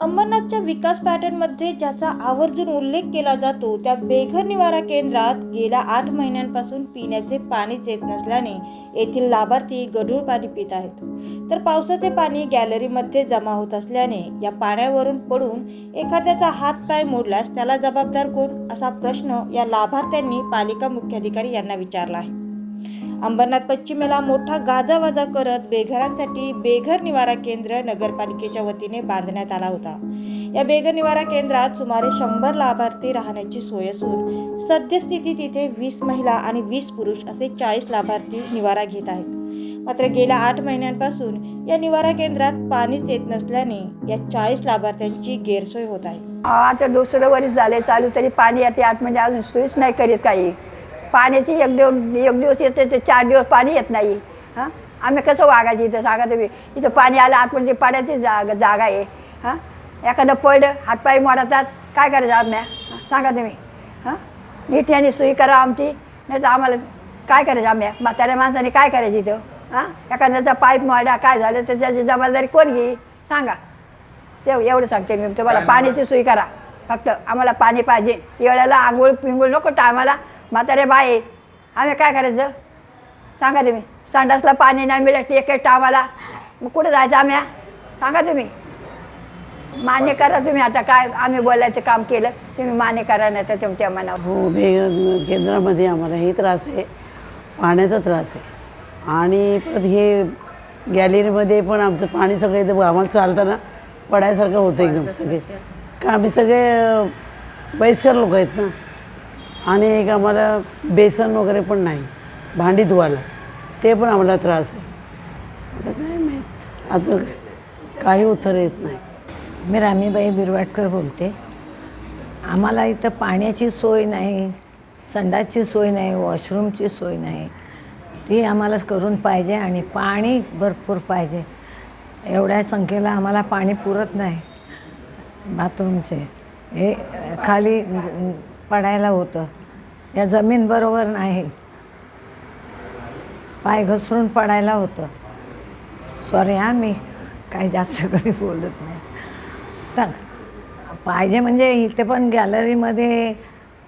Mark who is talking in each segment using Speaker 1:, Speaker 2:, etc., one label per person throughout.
Speaker 1: अंबरनाथच्या विकास पॅटर्नमध्ये ज्याचा आवर्जून उल्लेख केला जातो त्या बेघर निवारा केंद्रात गेल्या आठ महिन्यांपासून पिण्याचे पाणीच येत नसल्याने येथील लाभार्थी गढूळ पाणी पित आहेत. तर पावसाचे पाणी गॅलरीमध्ये जमा होत असल्याने या पाण्यावरून पडून एखाद्याचा हात पाय मोडल्यास त्याला जबाबदार कोण? असा प्रश्न या लाभार्थ्यांनी पालिका मुख्याधिकारी यांना विचारला आहे. अंबरनाथ पश्चिमेला मोठा गाजावाजा करत बेघरांसाठी बेघर निवारा केंद्र नगरपालिकेच्या वतीने बांधण्यात आला होता. या बेघर निवारा केंद्रात सुमारे शंभर लाभार्थी राहण्याची सोय असून सद्यस्थितीत तिथे वीस महिला आणि वीस पुरुष असे चाळीस लाभार्थी निवारा घेत आहेत. मात्र गेल्या आठ महिन्यांपासून या निवारा केंद्रात पाणीच येत नसल्याने या चाळीस लाभार्थ्यांची गैरसोय होत आहे.
Speaker 2: आता दुसरं वर्ष झाले चालू तरी पाणी येते आत म्हणजे अजून सोयीच नाही करीत काही. पाण्याची एक दिवस एक दिवस येते ते चार दिवस पाणी येत नाही. हां? आम्ही कसं वागायचं इथं? सांगा तुम्ही. इथं पाणी आलं आत म्हणजे पाण्याची जागा जागा आहे. हां? एखादं पडलं हातपाय मोडतात. काय करायचं आम्ही? सांगा तुम्ही. हां? नीट याने सोयी करा आमची. नाही तर आम्हाला काय करायचं आम्ही? म्हाताऱ्या माणसाने काय करायचं इथं? हां? एखाद्याचा पाईप मोडा काय झालं तर त्याची जबाबदारी कोण घेईल? सांगा. ते एवढं सांगते मी. तुम्हाला पाण्याची सोय करा. फक्त आम्हाला पाणी पाहिजे. वेळेला आंघोळ पिंगोळ नको आम्हाला म्हातारे बाय आहेत. आम्ही काय करायचं? सांगा तुम्ही. संडासला पाणी नाही मिळत एक एक आम्हाला मग कुठं जायचं आम्ही सांगा तुम्ही. मान्य करा तुम्ही आता काय आम्ही बोलायचं काम केलं तुम्ही मान्य करा नाही तर तुमच्या मनावर.
Speaker 3: हो बे केंद्रामध्ये आम्हाला हे त्रास आहे पाण्याचा त्रास आहे. आणि परत हे गॅलरीमध्ये पण आमचं पाणी सगळं इथं आम्हाला चालताना पडायसारखं होतं एकदम सगळे. का आम्ही सगळे वयस्कर लोक आहेत ना. आणि एक आम्हाला बेसन वगैरे पण नाही भांडी धुवायला. ते पण आम्हाला त्रास आहे. आता काय माहीत? आता काही उत्तर येत नाही.
Speaker 4: मी रामीबाई बिरवाटकर बोलते. आम्हाला इथं पाण्याची सोय नाही संडासची सोय नाही वॉशरूमची सोय नाही. ती आम्हाला करून पाहिजे आणि पाणी भरपूर पाहिजे. एवढ्या संख्येला आम्हाला पाणी पुरत नाही. बाथरूमचे. हे खाली पडायला होतं. या जमीन बरोबर नाही. पाय घसरून पडायला होतं. सॉरी हा मी काही जास्त कमी बोलत नाही. तर पाहिजे म्हणजे इथे पण गॅलरीमध्ये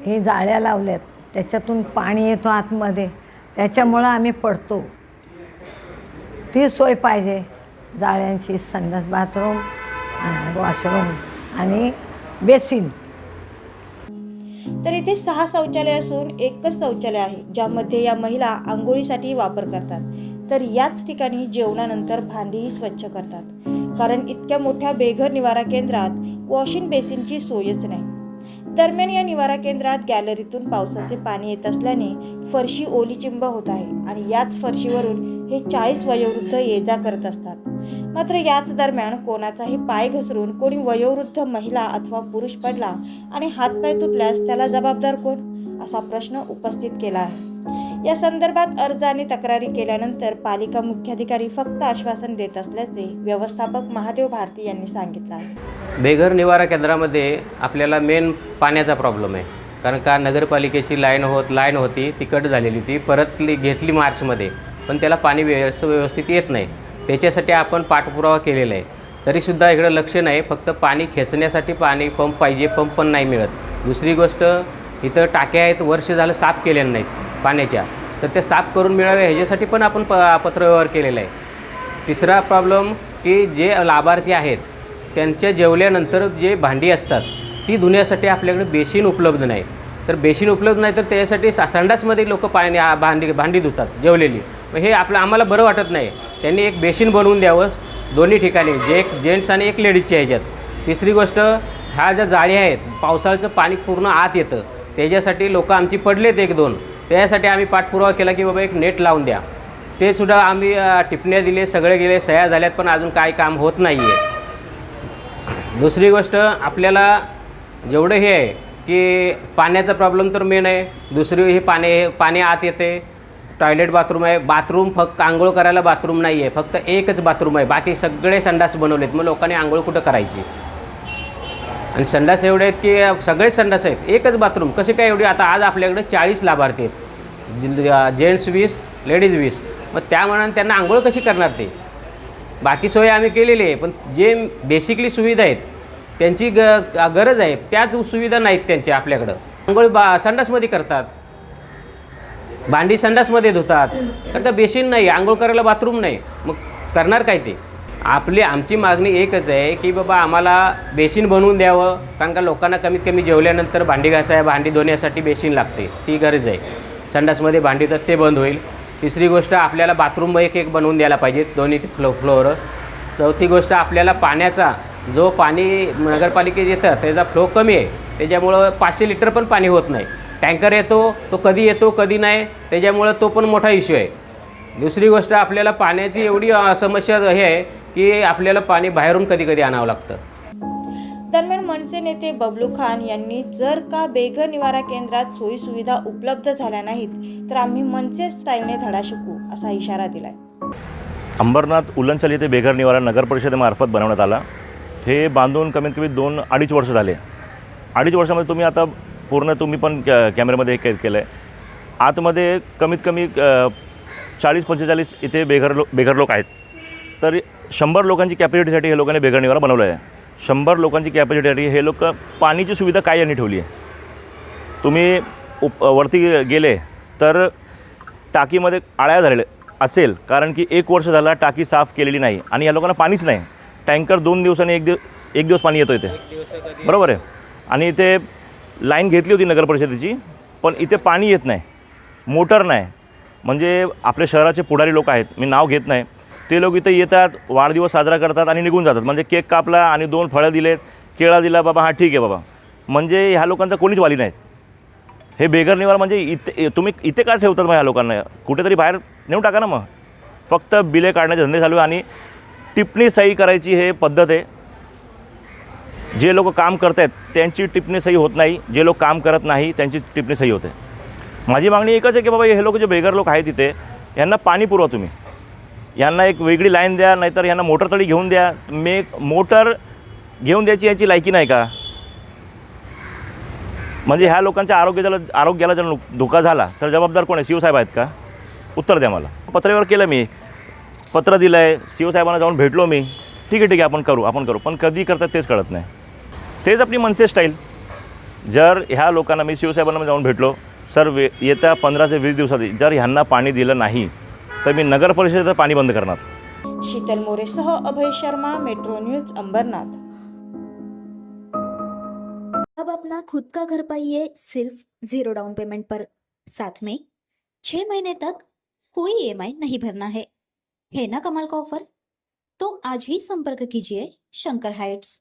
Speaker 4: हे जाळ्या लावल्यात. त्याच्यातून पाणी येतो आतमध्ये. त्याच्यामुळं आम्ही पडतो. ती सोय पाहिजे. जाळ्यांची संडास बाथरूम वॉशरूम आणि बेसिन
Speaker 1: तर इथे सहा शौचालय असून एकच शौचालय आहे ज्यामध्ये या महिला आंघोळीसाठी वापर करतात. तर याच ठिकाणी जेवणानंतर भांडीही स्वच्छ करतात. कारण इतक्या मोठ्या बेघर निवारा केंद्रात वॉशिंग बेसिनची सोयच नाही. दरम्यान या निवारा केंद्रात गॅलरीतून पावसाचे पाणी येत असल्याने फरशी ओलीचिंब होत आहे आणि याच फरशीवरून हे चाळीस वयोवृद्ध ये जा करत असतात. मात्र याच दरम्यान कोणाचाही पाय घसरून कोणी वयोवृद्ध महिला अथवा पुरुष पडला आणि हातपाय तुटल्यास त्याला जबाबदार कोण? असा प्रश्न उपस्थित केला आहे. या संदर्भात अर्ज आणि तक्रारी केल्यानंतर पालिका मुख्याधिकारी फक्त आश्वासन देत असल्याचे व्यवस्थापक महादेव भारती यांनी सांगितलं आहे.
Speaker 5: बेघर निवारा केंद्रामध्ये आपल्याला मेन पाण्याचा प्रॉब्लेम आहे. कारण का नगरपालिकेची लाईन होत लाईन होती ती कट झालेली ती परतली घेतली मार्चमध्ये पण त्याला पाणी व्यवस्थ व्यवस्थित येत नाही. त्याच्यासाठी आपण पाठपुरावा केलेला आहे. तरीसुद्धा इकडं लक्ष नाही फक्त पाणी खेचण्यासाठी पाणी पंप पाहिजे पंप पण नाही मिळत. दुसरी गोष्ट इथं टाक्या आहेत वर्ष झालं साफ केलेल्या नाहीत पाण्याच्या. तर ते साफ करून मिळावे ह्याच्यासाठी पण आपण प पत्रव्यवहार केलेला आहे. तिसरा प्रॉब्लेम की जे लाभार्थी आहेत त्यांच्या जेवल्यानंतर जे भांडी असतात ती धुण्यासाठी आपल्याकडे बेसिन उपलब्ध नाही. तर बेसिन उपलब्ध नाही तर त्याच्यासाठी सा संडासमध्ये लोक पाणी भांडी भांडी धुतात जेवलेली. मग हे आपलं आम्हाला बरं वाटत नाही. त्यांनी एक बेसिन बनवून द्यावं दोन्ही ठिकाणी जे एक जेंट्स आणि एक लेडीजच्या ह्याच्यात. तिसरी गोष्ट ह्या ज्या जाळी आहेत पावसाळ्याचं पाणी पूर्ण आत येतं. त्याच्यासाठी लोक आमची पडलेत एक दोन. त्यासाठी आम्ही पाठपुरावा केला की बाबा एक नेट लावून द्या. ते सुद्धा आम्ही टिपण्या दिले सगळे गेले सह्या झाल्यात पण अजून काय काम होत नाही आहे दुसरी गोष्ट आपल्याला जेवढं हे आहे की पाण्याचा प्रॉब्लेम तर मेन आहे. दुसरी ही पाणी पाणी आत येते. टॉयलेट बाथरूम आहे. बाथरूम फक्त आंघोळ करायला बाथरूम नाही आहे फक्त एकच बाथरूम आहे. बाकी सगळे संडास बनवलेत. मग लोकांनी आंघोळ कुठं करायची? आणि संडास एवढे आहेत की सगळेच संडास आहेत. एकच बाथरूम. कसे काय एवढे? आता आज आपल्याकडे चाळीस लाभार्थी आहेत. जेंट्स वीस लेडीज वीस. मग त्या मनाने त्यांना आंघोळ कशी करणार ते? बाकी सोय आम्ही केलेली आहे. पण जे बेसिकली सुविधा आहेत त्यांची ग गरज आहे. त्याच सुविधा नाहीत त्यांच्या आपल्याकडं. आंघोळ बा संडासमध्ये करतात. भांडी संडासमध्ये धुतात. कारण का बेसिन नाही आंघोळ करायला बाथरूम नाही. मग करणार काय ते? आपली आमची मागणी एकच आहे की बाबा आम्हाला बेसिन बनवून द्यावं. कारण का लोकांना कमीत कमी जेवल्यानंतर भांडी घासाय भांडी धुण्यासाठी बेसिन लागते. ती गरज आहे. संडासमध्ये भांडी तर ते बंद होईल. तिसरी गोष्ट आपल्याला बाथरूम एक एक बनवून द्यायला पाहिजेत दोन्ही फ्लो फ्लोअर चौथी गोष्ट आपल्याला पाण्याचा जो पाणी नगरपालिकेत येतं त्याचा फ्लो कमी आहे. त्याच्यामुळं पाचशे लिटर पण पाणी होत नाही. टँकर येतो तो कधी येतो कधी नाही त्याच्यामुळं तो पण मोठा इश्यू आहे. दुसरी गोष्ट आपल्याला पाण्याची एवढी समस्या हे आहे की आपल्याला पाणी बाहेरून कधी कधी आणावं लागतं.
Speaker 1: दरम्यान मनसे नेते बबलू खान यांनी जर का बेघर निवारा केंद्रात सोयी सुविधा उपलब्ध झाल्या नाहीत तर आम्ही मनसे स्टाईलने धडा शिकू असा इशारा दिलाय.
Speaker 6: अंबरनाथ उल्लंचल येथे बेघर निवारा नगर परिषदेमार्फत बनवण्यात आला. हे बांधून कमीत कमी दोन अडीच वर्ष झाले. अडीच वर्षामध्ये तुम्ही आता पूर्ण तुम्ही पण कॅ कॅमेऱ्यामध्ये कैद केलं आहे आतमध्ये कमीत कमी चाळीस पंचेचाळीस इथे बेघर लो बेघर लोक आहेत. तर शंभर लोकांची कॅपॅसिटीसाठी हे लोकांनी बेघर निवारा बनवलं आहे शंभर लोकांची कॅपॅसिटीसाठी हे लोक पाणीची सुविधा काय यांनी ठेवली आहे? तुम्ही उप वरती गेले तर टाकीमध्ये आळ्या झालेल्या असेल कारण की एक वर्ष झाला टाकी साफ केलेली नाही आणि या लोकांना पाणीच नाही. टँकर दोन दिवसांनी एक दिवस एक दिवस पाणी येतो इथे. बरोबर आहे? आणि इथे लाईन घेतली होती नगर परिषदेची पण इथे पाणी येत नाही. मोटर नाही. म्हणजे आपल्या शहराचे पुढारी लोक आहेत. मी नाव घेत नाही. ते लोक इथे येतात वाढदिवस साजरा करतात आणि निघून जातात. म्हणजे केक कापला आणि दोन फळं दिलेत. केळा दिला बाबा हां ठीक आहे बाबा. म्हणजे ह्या लोकांचा कोणीच वाली नाहीत. हे बेघर निवार म्हणजे इथे तुम्ही इथे का ठेवतात मग ह्या लोकांना? कुठेतरी बाहेर नेऊन टाका ना मग. फक्त बिले काढण्याचे धंदे चालू आहे आणि टिप्पणी सही करायची हे पद्धत आहे. जे लोक काम करत आहेत त्यांची टिप्पणी सही होत नाही. जे लोक काम करत नाही त्यांची टिप्पणी सही होते. माझी मागणी एकच आहे की बाबा हे लोक जे बेघर लोक आहेत तिथे यांना पाणी पुरवा तुम्ही. यांना एक वेगळी लाईन द्या नाहीतर यांना मोटर तळी घेऊन द्या. मे मोटर घेऊन द्यायची याची लायकी नाही का? म्हणजे ह्या लोकांच्या आरोग्याला आरोग्याला जर धोका झाला तर जबाबदार कोण आहे? शिवसाहेब आहेत का? उत्तर द्या मला. पत्रेवर केलं मी. पत्र दिलं आहे शिवसाहेबांना जाऊन भेटलो मी. ठीक आहे ठीक आहे आपण करू आपण करू. पण कधी करतात तेच कळत नाही. तेच आपली मनसे स्टाईल जर ह्या लोकांना मी शिवसाहेबांना जाऊन भेटलो सर वे येत्या पंधरा ते वीस दिवसात जर ह्यांना पाणी दिलं नाही तर मी नगर परिषदेचं पाणी बंद करणार.
Speaker 1: शीतल मोरेसह अभय शर्मा मेट्रो न्यूज अंबरनाथ.
Speaker 7: अब अपना खुद का घर पाइए सिर्फ जीरो डाउन पेमेंट पर। साथ में छह महीने तक कोई ईएमआई नहीं भरना है। है ना कमाल का ऑफर तो आज ही संपर्क कीजिए Shankar heights.